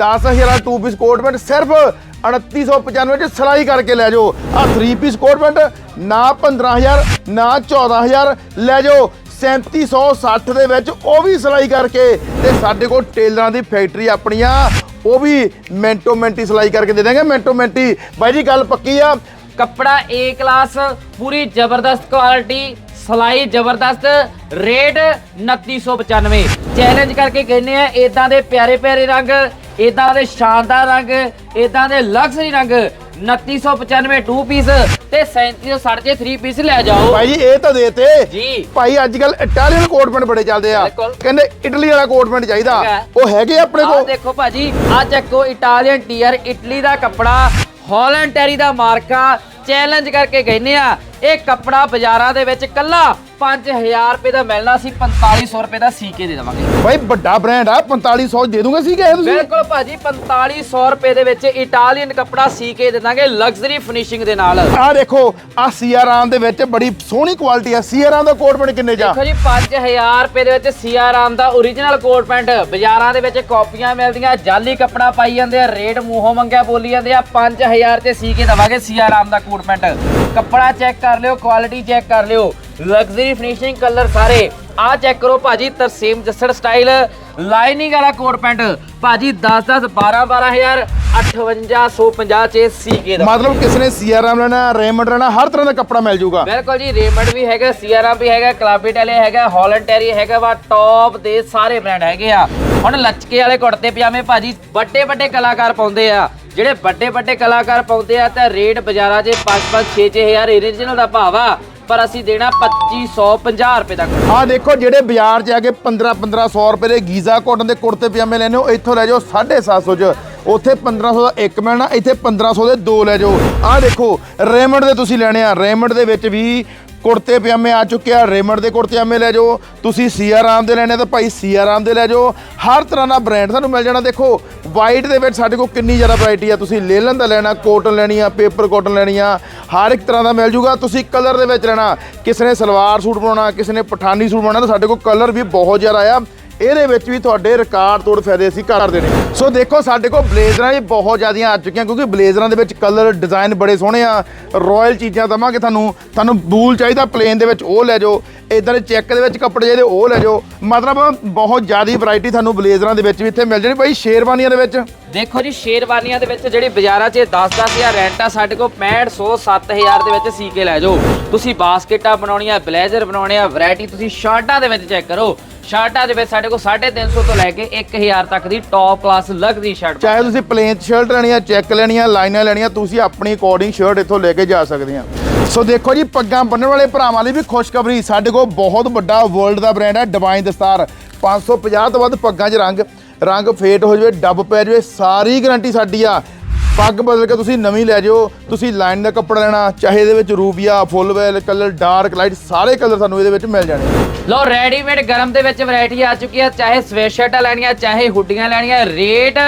10000 two piece coat pant ਸਿਰਫ 3895 ਚ ਸਿਲਾਈ ਕਰਕੇ ਲੈ ਜਾਓ। ਆ 3 ਪੀਸ ਕੋਟ ਪੈਂਟ ਨਾ 15000 ਨਾ 14000 ਲੈ ਜਾਓ। 3760 ਦੇ ਵਿੱਚ ਉਹ ਵੀ ਸਿਲਾਈ ਕਰਕੇ ਤੇ ਸਾਡੇ ਕੋਲ ਟੇਲਰਾਂ ਦੀ ਫੈਕਟਰੀ ਆਪਣੀ ਆ ਉਹ ਵੀ ਮੈਂਟੋ ਮੈਂਟੀ ਸਿਲਾਈ ਕਰਕੇ ਦੇ ਦਾਂਗੇ ਮਿੰਟੋ ਮੈਂਟੀ, ਬਾਈ ਜੀ, ਗੱਲ ਪੱਕੀ ਆ? ਕੱਪੜਾ A ਕਲਾਸ ਪੂਰੀ ਜ਼ਬਰਦਸਤ ਕੁਆਲਿਟੀ ਸਲਾਈ ਜ਼ਬਰਦਸਤ ਰੇਟ 2995 ਚੈਲੰਜ ਕਰਕੇ ਕਹਿੰਦੇ ਆ ਇਦਾਂ ਦੇ ਪਿਆਰੇ ਪਿਆਰੇ ਰੰਗ ਇਦਾਂ ਦੇ ਸ਼ਾਨਦਾਰ ਰੰਗ ਇਦਾਂ ਦੇ ਲਗਜ਼ਰੀ ਰੰਗ 2995 2 ਪੀਸ ਤੇ 3760 ਜੇ 3 ਪੀਸ ਲੈ ਜਾਓ। ਭਾਈ ਇਹ ਤਾਂ ਦੇਤੇ। ਜੀ। ਭਾਈ ਅੱਜ ਕੱਲ ਇਟਾਲੀਅਨ ਕੋਟ ਪੈਂਟ ਬੜੇ ਚੱਲਦੇ ਆ। ਬਿਲਕੁਲ। ਕਹਿੰਦੇ ਇਟਲੀ ਵਾਲਾ ਕੋਟ ਪੈਂਟ ਚਾਹੀਦਾ। ਉਹ ਹੈਗੇ ਆਪਣੇ ਆਹ ਕੋਲ। ਦੇਖੋ ਭਾਜੀ ਆ ਚੱਕੋ ਇਟਾਲੀਅਨ ਟੀਅਰ ਇਟਲੀ ਦਾ ਕੱਪੜਾ ਹਾਲੈਂਡ ਟੈਰੀ ਦਾ ਮਾਰਕਾ ਚੈਲੰਜ ਕਰਕੇ ਕਹਿੰਦੇ ਆ। ਇਹ ਕੱਪੜਾ ਬਾਜ਼ਾਰਾਂ ਦੇ ਵਿੱਚ ਕੱਲਾ 5000 ਰੁਪਏ ਦਾ ਮਿਲਣਾ ਸੀ 4500 ਰੁਪਏ ਦਾ ਸੀ ਕੇ ਦੇ ਦੇਵਾਂਗੇ। ਭਾਈ ਵੱਡਾ ਬ੍ਰਾਂਡ ਆ 4500 ਦੇ ਦੂੰਗੇ ਸੀ ਕਿ ਤੁਸੀਂ? ਬਿਲਕੁਲ ਭਾਜੀ 4500 ਰੁਪਏ ਦੇ ਵਿੱਚ ਇਟਾਲੀਅਨ ਕੱਪੜਾ ਸੀ ਕੇ ਦੇ ਦਾਂਗੇ ਲਗਜ਼ਰੀ ਫਿਨਿਸ਼ਿੰਗ ਦੇ ਨਾਲ। ਆ ਦੇਖੋ ਆ ਸੀਆਰਾਮ ਦੇ ਵਿੱਚ ਬੜੀ ਸੋਹਣੀ ਕੁਆਲਿਟੀ ਆ। ਸੀਆਰਾਮ ਦਾ ਕੋਟ ਪੈਂਟ ਕਿੰਨੇ ਜਾ? ਦੇਖੋ ਜੀ 5000 ਰੁਪਏ ਦੇ ਵਿੱਚ ਸੀਆਰਾਮ ਦਾ origignal ਕੋਟ ਪੈਂਟ। ਬਾਜ਼ਾਰਾਂ ਦੇ ਵਿੱਚ ਕਾਪੀਆਂ ਮਿਲਦੀਆਂ ਜਾਲੀ ਕੱਪੜਾ ਪਾਈ ਜਾਂਦੇ ਆ ਰੇਟ ਮੂੰਹੋਂ ਮੰਗਿਆ ਬੋਲੀ ਜਾਂਦੇ ਆ। 5000 ਤੇ ਸੀ ਕੇ ਦਵਾਂਗੇ ਸੀਆਰਾਮ ਦਾ ਕੋਟ ਪੈਂਟ। ਕੱਪੜਾ ਚੈੱਕ ਕਰ ਲਿਓ ਕੁਆਲਿਟੀ ਚੈੱਕ ਕਰ ਲਿਓ। ਲਗਜ਼ਰੀ ਫਿਨਿਸ਼ਿੰਗ ਕਲਰ ਸਾਰੇ। ਆ ਚੈੱਕ ਕਰੋ ਭਾਜੀ ਤਰਸੇਮ ਜੱਸੜ ਸਟਾਈਲ ਲਾਈਨਿੰਗ ਵਾਲਾ ਕੋਟ ਪੈਂਟ। ਭਾਜੀ 10 10 12 12000 5850 ਚ ਸੀ ਕੇ ਦਾ। ਮਤਲਬ ਕਿਸ ਨੇ ਸੀਆਰਾਮ ਲੈਣਾ ਰੇਮੰਡ ਲੈਣਾ ਹਰ ਤਰ੍ਹਾਂ ਦਾ ਕੱਪੜਾ ਮਿਲ ਜਾਊਗਾ। ਬਿਲਕੁਲ ਜੀ ਰੇਮੰਡ ਵੀ ਹੈਗਾ ਸੀਆਰਐਮ ਵੀ ਹੈਗਾ ਕਲਾਬੀਟਲੇ ਹੈਗਾ ਹਾਲੈਂਡ ਟੈਰੀ ਹੈਗਾ ਵਾ ਟੌਪ ਦੇ ਸਾਰੇ ਬ੍ਰਾਂਡ ਹੈਗੇ ਆ। ਹੁਣ ਲੱਚਕੇ ਵਾਲੇ ਕੁੜਤੇ ਪਜਾਮੇ ਭਾਜੀ ਵੱਡੇ ਵੱਡੇ ਕਲਾਕਾਰ ਪਾਉਂਦੇ ਆ। ਜਿਹੜੇ ਵੱਡੇ ਵੱਡੇ ਕਲਾਕਾਰ ਪਾਉਂਦੇ ਆ ਤਾਂ ਰੇਟ ਬਾਜ਼ਾਰਾਂ 'ਚ 5 5 6 6000 origignal ਦਾ ਭਾਵ ਆ ਪਰ ਅਸੀਂ ਦੇਣਾ 2550 ਰੁਪਏ ਦਾ ਕੁੜਤਾ। ਆ ਦੇਖੋ ਜਿਹੜੇ ਬਾਜ਼ਾਰ 'ਚ ਆ ਕੇ 15 1500 ਰੁਪਏ ਦੇ ਗੀਜ਼ਾ ਕਾਟਨ ਦੇ ਕੁੜਤੇ ਪਜਾਮੇ ਲੈਣੇ ਹੋ, ਇੱਥੋਂ ਲੈ ਜਾਓ 750 'ਚ। ਉੱਥੇ 1500 ਦਾ ਇੱਕ ਮਿਲਣਾ, ਇੱਥੇ 1500 ਦੇ ਦੋ ਲੈ ਜਾਓ। ਆ ਦੇਖੋ, ਰੇਮੰਡ ਦੇ ਤੁਸੀਂ ਲੈਣੇ ਆ। ਰੇਮੰਡ ਦੇ ਵਿੱਚ ਵੀ ਕੁੜਤੇ ਪਜਾਮੇ ਆ ਚੁੱਕੇ ਆ। ਰੇਮੰਡ ਦੇ ਕੁੜਤੇ ਪਜਾਮੇ ਲੈ ਜਾਓ। ਤੁਸੀਂ ਸੀਆਰਾਮ ਦੇ ਲੈਣੇ ਤਾਂ ਭਾਈ ਸੀਆਰਾਮ ਦੇ ਲੈ ਜਾਓ। ਹਰ ਤਰ੍ਹਾਂ ਦਾ ਬ੍ਰਾਂਡ ਤੁਹਾਨੂੰ ਮਿਲ ਜਾਣਾ। ਦੇਖੋ ਵਾਈਟ ਦੇ ਵਿੱਚ ਸਾਡੇ ਕੋਲ ਕਿੰਨੀ ਜ਼ਿਆਦਾ ਵੈਰਾਈਟੀ ਆ। ਤੁਸੀਂ ਲੇਲਨ ਦਾ ਲੈਣਾ ਕੋਟਨ ਲੈਣੀ ਆ ਪੇਪਰ ਕੋਟਨ ਲੈਣੀ ਆ। ਹਰ ਇੱਕ ਤਰ੍ਹਾਂ ਦਾ ਮਿਲ ਜੂਗਾ। ਤੁਸੀਂ ਕਲਰ ਦੇ ਵਿੱਚ ਰਹਿਣਾ। ਕਿਸੇ ਨੇ ਸਲਵਾਰ ਸੂਟ ਬਣਾਉਣਾ, ਕਿਸੇ ਨੇ ਪਠਾਨੀ ਸੂਟ ਬਣਾਉਣਾ, ਤਾਂ ਸਾਡੇ ਕੋਲ ਕਲਰ ਵੀ ਬਹੁਤ ਜ਼ਿਆਦਾ ਆ। ਇਹਦੇ ਵਿੱਚ ਵੀ ਤੁਹਾਡੇ ਰਿਕਾਰਡ ਤੋੜ ਫਾਇਦੇ ਅਸੀਂ ਕਰ ਦੇਣੇ ਸੋ ਦੇਖੋ, ਸਾਡੇ ਕੋਲ ਬਲੇਜ਼ਰਾਂ ਵੀ ਬਹੁਤ ਜ਼ਿਆਦੀਆਂ ਆ ਚੁੱਕੀਆਂ, ਕਿਉਂਕਿ ਬਲੇਜ਼ਰਾਂ ਦੇ ਵਿੱਚ ਕਲਰ ਡਿਜ਼ਾਈਨ ਬੜੇ ਸੋਹਣੇ ਆ। ਰਾਇਲ ਚੀਜ਼ਾਂ ਦਵਾਂਗੇ ਤੁਹਾਨੂੰ। ਤੁਹਾਨੂੰ ਬੂਲ ਚਾਹੀਦਾ ਪਲੇਨ ਦੇ ਵਿੱਚ ਉਹ ਲੈ ਜਾਓ। ਇਦਾਂ ਦੇ ਚੈੱਕ ਦੇ ਵਿੱਚ ਕੱਪੜੇ ਚਾਹੀਦੇ ਉਹ ਲੈ ਜਾਓ। ਮਤਲਬ ਬਹੁਤ ਜ਼ਿਆਦੀ ਵੈਰਾਈਟੀ ਤੁਹਾਨੂੰ ਬਲੇਜ਼ਰਾਂ ਦੇ ਵਿੱਚ ਵੀ ਇੱਥੇ ਮਿਲ ਜਾਣੀ ਭਾਈ ਸ਼ੇਰਵਾਨੀਆਂ ਦੇ ਵਿੱਚ। ਦੇਖੋ ਜੀ ਸ਼ੇਰਵਾਨੀਆਂ ਦੇ ਵਿੱਚ ਜਿਹੜੀ ਬਾਜ਼ਾਰਾਂ 'ਚ 10-10000 ਰੈਂਟ ਆ ਸਾਡੇ ਕੋਲ 6500 7000 ਦੇ ਵਿੱਚ ਸੀ ਕੇ ਲੈ ਜਾਓ। ਤੁਸੀਂ ਬਾਸਕਟਾਂ ਬਣਾਉਣੀਆਂ ਬਲੇਜ਼ਰ ਬਣਾਉਣੇ ਆ ਵੈਰਾਈਟੀ ਤੁਸੀਂ ਸ਼ਰਟਾਂ ਦੇ ਵਿੱਚ ਚੈੱਕ ਕਰੋ। ਸ਼ਰਟਾਂ ਦੇ ਵਿੱਚ ਸਾਡੇ ਕੋਲ 350 ਤੋਂ ਲੈ ਕੇ 1000 ਤੱਕ ਦੀ ਟੌਪ ਕਲਾਸ ਲਗਜ਼ਰੀ ਸ਼ਰਟ ਚਾਹੇ ਤੁਸੀਂ ਪਲੇਨ ਸ਼ਰਟ ਲੈਣੀ ਆ ਚੈੱਕ ਲੈਣੀ ਆ ਲਾਈਨਾਂ ਲੈਣੀਆਂ ਤੁਸੀਂ ਆਪਣੀ ਅਕੋਰਡਿੰਗ ਸ਼ਰਟ ਇੱਥੋਂ ਲੈ ਕੇ ਜਾ ਸਕਦੇ ਆ ਸੋ ਦੇਖੋ ਜੀ, ਪੱਗਾਂ ਬੰਨਣ ਵਾਲੇ ਭਰਾਵਾਂ ਲਈ ਵੀ ਖੁਸ਼ਖਬਰੀ। ਸਾਡੇ ਕੋਲ ਬਹੁਤ ਵੱਡਾ ਵਰਲਡ ਦਾ ਬ੍ਰਾਂਡ ਹੈ ਡਿਵਾਈਨ ਦਸਤਾਰ 550 ਤੋਂ ਵੱਧ ਪੱਗਾਂ 'ਚ ਰੰਗ ਰੰਗ ਫੇਟ ਹੋ ਜਾਵੇ, ਡੱਬ ਪੈ ਜਾਵੇ, ਸਾਰੀ ਗਾਰੰਟੀ ਸਾਡੀ ਆ। ਪੱਗ ਬਦਲ ਕੇ ਤੁਸੀਂ ਨਵੀਂ ਲੈ ਜਾਓ, ਤੁਸੀਂ ਲਾਈਨ ਦਾ ਕੱਪੜਾ ਲੈਣਾ, ਚਾਹੇ ਇਹਦੇ ਵਿੱਚ ਰੂਬੀਆ ਫੁੱਲ ਵੈਲ ਕਲਰ ਡਾਰਕ ਲਾਈਟ ਸਾਰੇ ਕਲਰ ਤੁਹਾਨੂੰ ਇਹਦੇ ਵਿੱਚ ਮਿਲ ਜਾਣੇ। ਲੋ ਰੈਡੀਮੇਡ ਗਰਮ ਦੇ ਵਿੱਚ ਵੈਰਾਈਟੀ ਆ ਚੁੱਕੀ ਹੈ ਚਾਹੇ ਸਵੇਟ ਸ਼ਰਟਾਂ ਲੈਣੀਆਂ, ਚਾਹੇ ਹੁੱਡੀਆਂ ਲੈਣੀਆਂ ਰੇਟ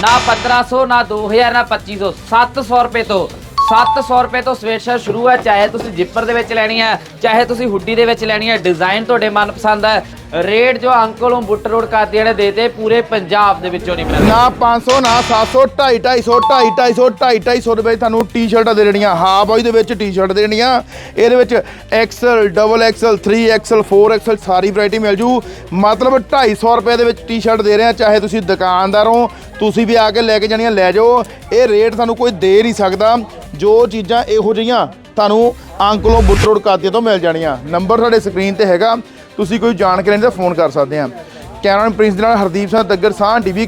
ਨਾ 1500 ਨਾ 2000 ਨਾ 2500 700 ਰੁਪਏ ਤੋਂ 700 ਰੁਪਏ ਤੋਂ ਸਵੇਟ ਸ਼ਰਟ ਸ਼ੁਰੂ ਹੈ, ਚਾਹੇ ਤੁਸੀਂ ਜਿੱਪਰ ਦੇ ਵਿੱਚ ਲੈਣੀ ਹੈ, ਚਾਹੇ ਤੁਸੀਂ ਹੁੱਡੀ ਦੇ ਵਿੱਚ ਲੈਣੀ ਹੈ ਡਿਜ਼ਾਈਨ ਤੁਹਾਡੇ ਮਨਪਸੰਦ ਹੈ। ਰੇਟ ਜੋ ਅੰਕਲੋਂ ਬੁੱਟ ਰੋਡ ਕਰਦੀਆਂ ਨੇ ਦੇਤੇ ਪੂਰੇ ਪੰਜਾਬ ਦੇ ਵਿੱਚੋਂ ਨਹੀਂ ਮਿਲਦਾ। ਨਾ 500 ਨਾ 700 250 250 250 250 ਰੁਪਏ ਤੁਹਾਨੂੰ ਟੀ-ਸ਼ਰਟਾਂ ਦੇ ਦੇਣੀਆਂ। ਹਾਫ ਬਾਈ ਦੇ ਵਿੱਚ ਟੀ-ਸ਼ਰਟ ਦੇ ਦੇਣੀਆਂ। ਇਹਦੇ ਵਿੱਚ XL double XL 3 XL 4 XL ਸਾਰੀ ਵੈਰਾਈਟੀ ਮਿਲ ਜੂ। ਮਤਲਬ 250 ਰੁਪਏ ਦੇ ਵਿੱਚ ਟੀ-ਸ਼ਰਟ ਦੇ ਰਹੇ ਆ ਚਾਹੇ ਤੁਸੀਂ ਦੁਕਾਨਦਾਰ ਹੋ, ਤੁਸੀਂ ਵੀ ਆ ਕੇ ਲੈ ਕੇ ਜਾਣੀਆਂ, ਲੈ ਜਾਓ। ਇਹ ਰੇਟ ਤੁਹਾਨੂੰ ਕੋਈ ਦੇ ਨਹੀਂ ਸਕਦਾ। ਜੋ ਚੀਜ਼ਾਂ ਇਹੋ ਜਿਹੀਆਂ ਤੁਹਾਨੂੰ ਅੰਕਲੋਂ ਬੁੱਟ ਰੋਡ ਕਾਦੀਆਂ ਤੋਂ ਮਿਲ ਜਾਣੀਆਂ। ਨੰਬਰ ਸਾਡੇ ਸਕਰੀਨ ਤੇ ਹੈਗਾ। ਤੁਸੀਂ ਕੋਈ ਜਾਣਕਾਰੀ ਲੈਣੀ ਤਾਂ ਫੋਨ ਕਰ ਸਕਦੇ ਆ। ਕੈਮਰਾਮੈਨ ਪ੍ਰਿੰਸ ਦੇ ਨਾਲ ਹਰਦੀਪ ਸਿੰਘ ਤੱਗਰ ਸਾਹ ਟੀਵੀ